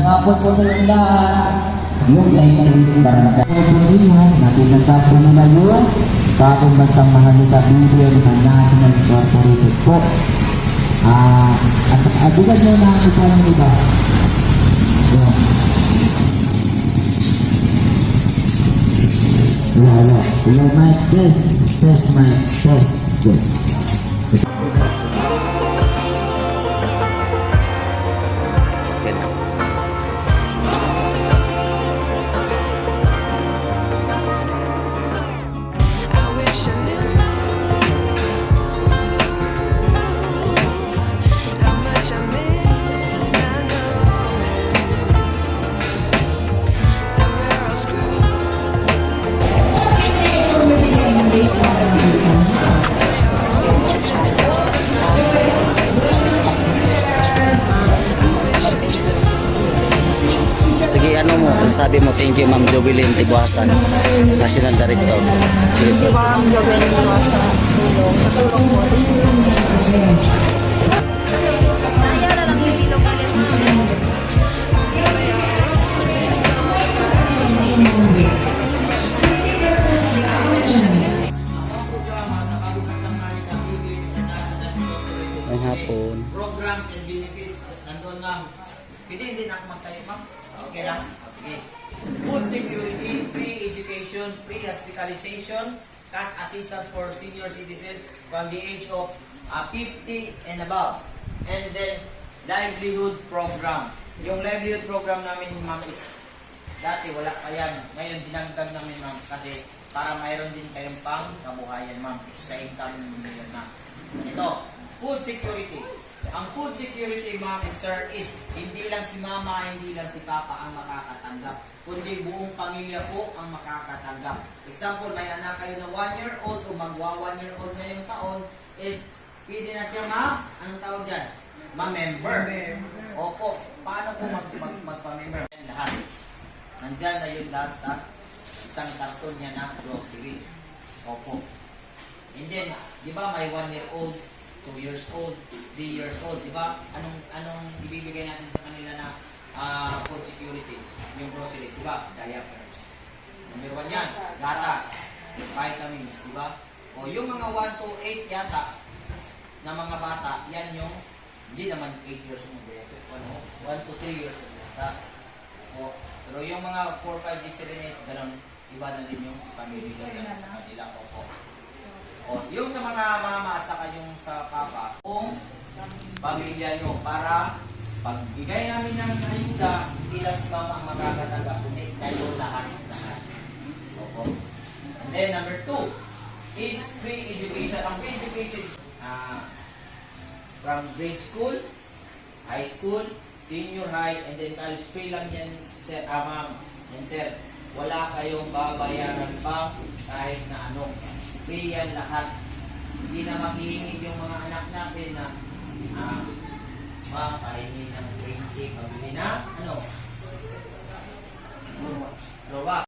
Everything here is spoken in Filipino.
Hapon po sa inyo lahat. Yung Taytay Barangay. Pilihan natin nagkapo nila yung Bagong Bansang Mahalika Biblia ng National Incorporated po. Ah, at nyo na isa ng iba. Yun. Hello, hello. Mic test. Test, mic test. Good. Ano mo, thank you Ma'am Jovelyn Tibuasan, National Director. Sige po. Ma'am Jovel Iwasa sa tulong. Sa tulong lang ulit. Ang hapon. programs and benefits. Nandun ma'am. Pwede hindi na ako magtayo ma'am? Okay lang? O, sige. Food security, free education, free hospitalization, cash assistance for senior citizens from the age of uh, 50 and above. And then, livelihood program. Yung livelihood program namin ma'am is dati wala pa yan. Ngayon dinagdag namin ma'am kasi para mayroon din kayong pang kabuhayan ma'am. Extra income ninyo na. Ito, food security. Ang food security, and sir, is hindi lang si mama, hindi lang si papa ang makakatanggap, kundi buong pamilya po ang makakatanggap. Example, may anak kayo na 1 year old o magwa 1 year old ngayong taon, is pwede na siya ma, anong tawag dyan? Ma-member. Opo, paano po mag, mag, magpa-member? Lahat. Nandyan na yun lahat sa isang karton niya na groceries. Opo. And then, di ba may 1 year old, 2 years old, 3 years old, di ba? Anong anong ibibigay natin sa kanila na ah, food security? Yung groceries, di ba? Diapers. Number 1 yan, gatas, vitamins, di ba? O yung mga 1 to 8 yata na mga bata, yan yung hindi naman 8 years old. Ano, 1 to 3 years old yata. O, pero yung mga 4, 5, 6, 7, 8, ganun, iba na din yung pamibigay natin sa kanila. Opo. O, yung sa mga mama at saka yung sa papa, kung pamilya nyo para pagbigay namin ng ayuda, hindi lang si mama ang magkakataga, kundi kayo lahat lahat. Opo. And then number two is free education. Ang free education is ah, from grade school, high school, senior high, and then college free lang yan, sir, ah, ma'am, and sir. Wala kayong babayaran pa kahit na ano free lahat. Hindi na maghihingig yung mga anak natin na uh, makahingi ng 20, pabili na ano? Luwa.